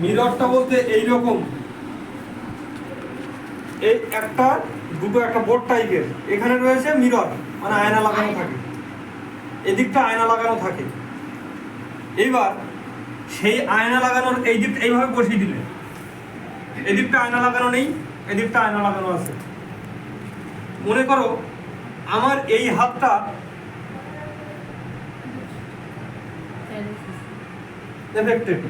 মিররটা বলতে এই রকম এই একটা, দুটো একটা বোর্ড টাইপের এখানে রয়েছে মিরর মানে আয়না লাগানো থাকে। এদিকটা আয়না লাগানো থাকে। এইবার সেই আয়না লাগানোর এই দিকটা এইভাবে বসিয়ে দিলে। এদিকটা আয়না লাগানো নেই, এদিকটা আয়না লাগানো আছে। মনে করো আমার এই হাতটা এফেক্টেড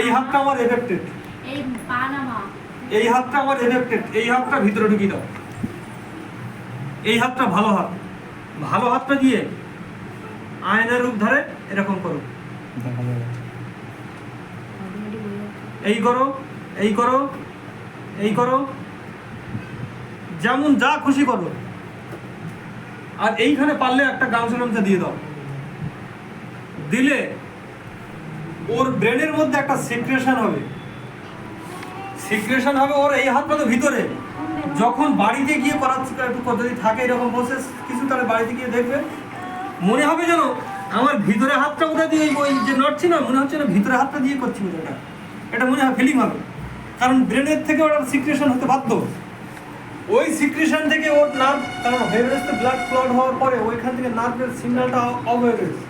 এই হাতটা আমার এফেক্টেড এই পানামা। এই হাতটা আমার এফেক্টেড এই হাতটা ভিতরে ঢুকিয়ে দাও। এই হাতটা ভালো হাত। ভালো হাতটা দিয়ে আয়নার রূপ ধরে এরকম করো। এই করো এই করো এই করো। যেমন যা খুশি করো। আর এইখানে পারলে একটা গামছা গামছা দিয়ে দাও। দিলে ওর ব্রেনের মধ্যে একটা সিক্রেশন হবে। সিক্রেশন হবে ওর এই হাতটা তো ভিতরে। যখন বাড়িতে গিয়ে করাচ্ছে একটু যদি থাকে এরকম প্রসেস কিছু তাহলে বাড়িতে গিয়ে দেখবে। মনে হবে যেন আমার ভিতরে হাতটা কোথা দিয়ে ওই যে নড়ছি না মনে হচ্ছে না ভিতরে হাতটা দিয়ে করছি এটা এটা মনে হয় ফিলিং হবে। কারণ ব্রেনের থেকে ওটা সিক্রেশন হতে বাধ্য। ওই সিক্রেশন থেকে ওর নার্ভ কারণ রয়েছে ব্লাড ক্লট হওয়ার পরে ওইখান থেকে নার্ভের সিগন্যালটা অফ হয়ে রয়েছে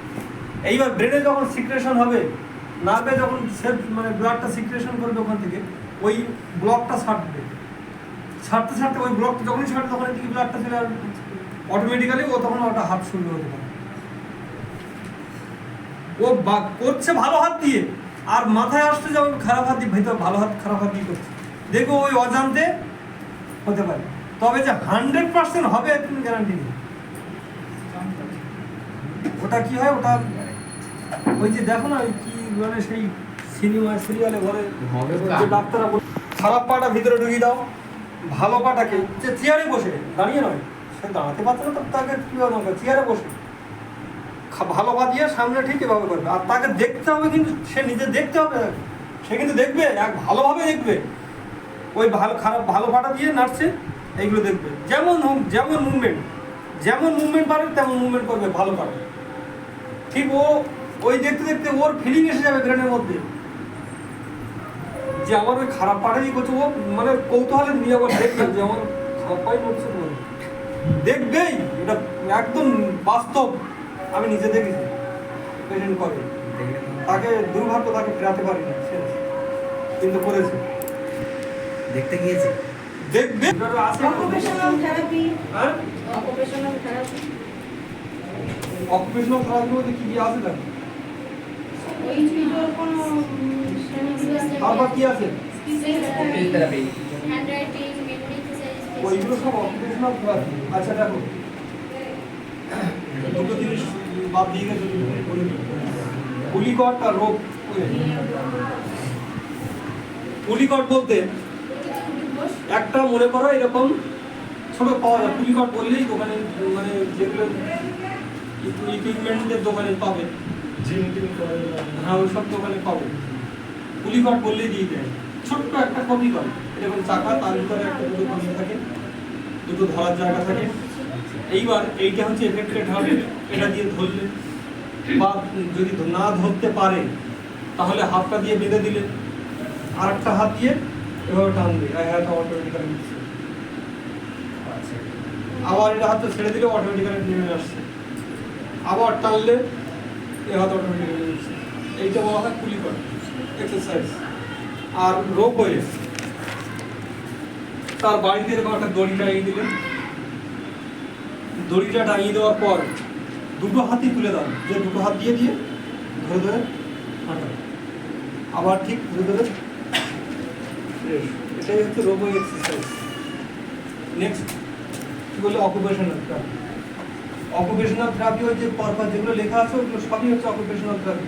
এইবার ব্রেনে যখন সিক্রেশন হবে নার্ভে যখন সেলফ মানে ব্লাডটা সিক্রেশন করবে ওখান থেকে, ওই ব্লকটা ছাড়বে। ছাড়তে ছাড়তে ওই ব্লকটা যখনই ছাড়বে, তখন এদিকে ব্লাডটা চলে আসবে। অটোমেটিক্যালি ও তখন ওটা হাত শূন্য হতে পারে। ও করছে ভালো হাত দিয়ে, আর মাথায় আসছে যখন খারাপ হাত দিয়ে ভালো হাত, খারাপ হাত দিয়ে করছি? দেখো ওই অজান্তে হতে পারে। তবে যে হান্ড্রেড পার্সেন্ট হবে এর কোনো গ্যারান্টি নেই। ওটা কি হয়? ওটা ওই যে দেখো না ওই কি মানে সেই সিনেমা সিরিয়ালে বলে ডাক্তাররা বলে খারাপ পাটা ভিতরে ঢুকিয়ে দাও ভালো পাটাকে যে চেয়ারে বসে দাঁড়িয়ে নয় সে দাঁড়াতে পারছে না তো তাকে কীভাবে দরকার চেয়ারে বসে। ভালো পা দিয়ে সামনে ঠিক এভাবে করবে। আর তাকে দেখতে হবে কিন্তু সে নিজে দেখতে হবে। সে কিন্তু দেখবে এক ভালোভাবে দেখবে। ওই ভালো, খারাপ, ভালো পাটা দিয়ে নাড়ছে, এইগুলো দেখবে। যেমন হোক, যেমন মুভমেন্ট যেমন মুভমেন্ট পারে তেমন মুভমেন্ট করবে, ভালো পারে ঠিক ও, ওই দেখতে দেখতে ওর ফিলিং এসে যাবে ব্রেনের মধ্যে। যে আমার ওই খারাপ পাঠাই করছে, ও মানে কৌতূহলের নিয়ে আবার দেখবে যে আমার খারাপ পাই করছে দেখবেই, এটা একদম বাস্তব। আমি নিজে দেখেছি পেশেন্ট করে। তাকে দুর্ভাগ্য তাকে ফেরাতে পারিনি। কিন্তু করেছে। দেখতে গিয়েছে? দেখবে। অকুপেশনাল থেরাপি হ্যাঁ? অকুপেশনাল থেরাপি অকুপেশনাল মধ্যে কি কি আছে দেখো ওই ভিডিওর কোনো তারপর কি আছে? থেরাপি হ্যান্ডরাইটিং ওইগুলো সব অকুপেশনাল থেরাপি আচ্ছা দেখো। দুটো জিনিস বাদ দিয়ে গেছে পুলিকট আর রোগ। পুলিকট বলতে একটা মনে করো এরকম ছোট পাওয়া যায়। পুলিকট বললেই দোকানে মানে যেগুলো ইকুইপমেন্টের দোকানে পাবে। জিম টিম হ্যাঁ ওই সব দোকানে পাবে। পুলিকট বললেই দিয়ে দেয়। ছোট্ট একটা কপি করে। এরকম চাকা তার ভিতরে একটা দুটো কপি থাকে। দুটো ধরার জায়গা থাকে। এইবার এইটা হচ্ছে এফেক্টেড হবে। এটা দিয়ে ধরলে। বা যদি না ধরতে পারে তাহলে হাতটা দিয়ে বেঁধে দিলে। আর একটা হাত দিয়ে এভাবে টানবে এই হাত অটোমেটিক্যালি নিচ্ছে। আবার এটা হাতটা ছেড়ে দিলে অটোমেটিক্যালি নেমে আসছে। আবার টানলে এ হাত অটোমেটিক্যালি নিচ্ছে এইটা বলা হয় কুলি করে এক্সারসাইজ আর রোপ হয়ে তার বাড়িতে এরকম একটা দড়ি টাঙিয়ে দিলেন। দড়িটা টাঙিয়ে দেওয়ার পর দুটো হাতই তুলে দাও। যে দুটো হাত দিয়ে দিয়ে ধরে ধরে হাঁটাও। আবার ঠিক ধরে ধরে রেস। এটাই হচ্ছে রোবো এক্সারসাইজ নেক্সট কি বলে অকুপেশনাল থেরাপি অকুপেশনাল থেরাপি হচ্ছে পরপর যেগুলো লেখা আছে ওগুলো সবই হচ্ছে অকুপেশনাল থেরাপি